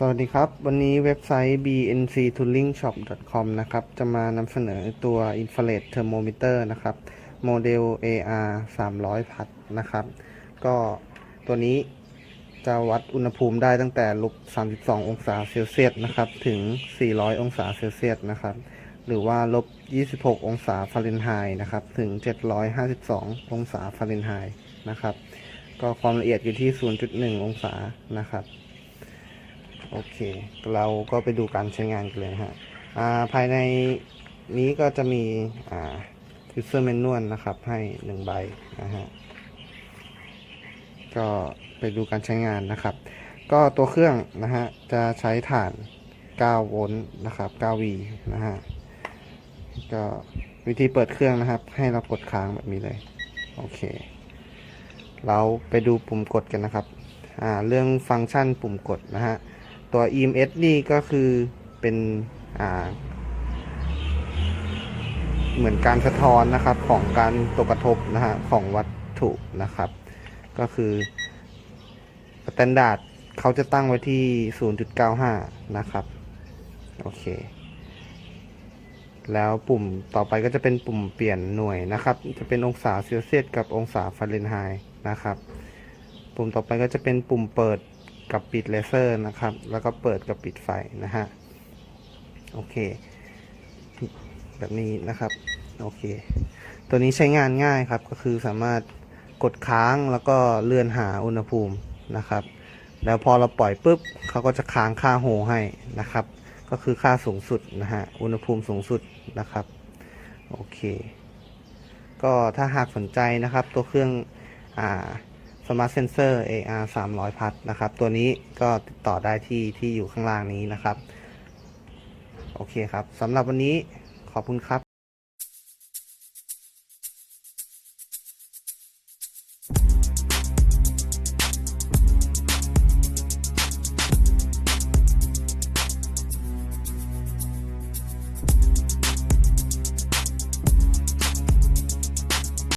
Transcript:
สวัสดีครับ วันนี้เว็บไซต์ bnctoolingshop.com นะครับ จะมานำเสนอตัว infrared thermometer นะครับ โมเดล AR 300 พัดนะครับ ก็ตัวนี้จะวัดอุณหภูมิได้ตั้งแต่ลบ32 องศาเซลเซียสนะครับ ถึง 400 องศาเซลเซียสนะครับ หรือว่าลบ 26 องศาฟาเรนไฮต์นะครับ ถึง 752 องศาฟาเรนไฮต์นะครับ ก็ความละเอียดอยู่ที่ 0.1 องศานะครับ โอเค เราก็ไปดูการใช้งานกันเลยฮะอ่าภายในนี้ก็จะมีอ่า user manual นะครับ ให้หนึ่งใบนะฮะก็ไปดูการใช้งานนะครับ ก็ตัวเครื่องนะฮะจะใช้ฐาน 9 โวลต์นะครับ 9V นะฮะก็วิธีเปิดเครื่องนะครับ ให้เรากดค้างแบบนี้เลย โอเค เราไปดูปุ่มกดกันนะครับ อ่า เรื่องฟังก์ชันปุ่มกดนะฮะ ตัว EMS นี่ก็คือเป็นเหมือนการสะท้อนนะครับของการตกกระทบนะฮะของวัตถุนะครับ ก็คือสแตนดาร์ดเขาจะตั้งไว้ที่ 0.95 นะครับ โอเค แล้วปุ่มต่อไปก็จะเป็นปุ่มเปลี่ยนหน่วยนะครับ จะเป็นองศาเซลเซียสกับองศาฟาเรนไฮต์นะครับ ปุ่มต่อไปก็จะเป็นปุ่มเปิด กับปิดเลเซอร์นะครับ แล้วก็เปิดกับปิดไฟนะฮะ โอเค แบบนี้นะครับ โอเค ตัวนี้ใช้งานง่ายครับ ก็คือสามารถกดค้างแล้วก็เลื่อนหาอุณหภูมินะครับ แล้วพอเราปล่อยปุ๊บเขาก็จะค้างค่าโฮให้นะครับ ก็คือค่าสูงสุดนะฮะ อุณหภูมิสูงสุดนะครับ โอเค ก็ถ้าหากสนใจนะครับ ตัวเครื่องอ่า Smart Sensor AR 300 พัดนะครับ ตัวนี้ก็ติดต่อได้ที่ที่อยู่ข้างล่างนี้นะครับ โอเคครับสำหรับวันนี้ขอบคุณครับ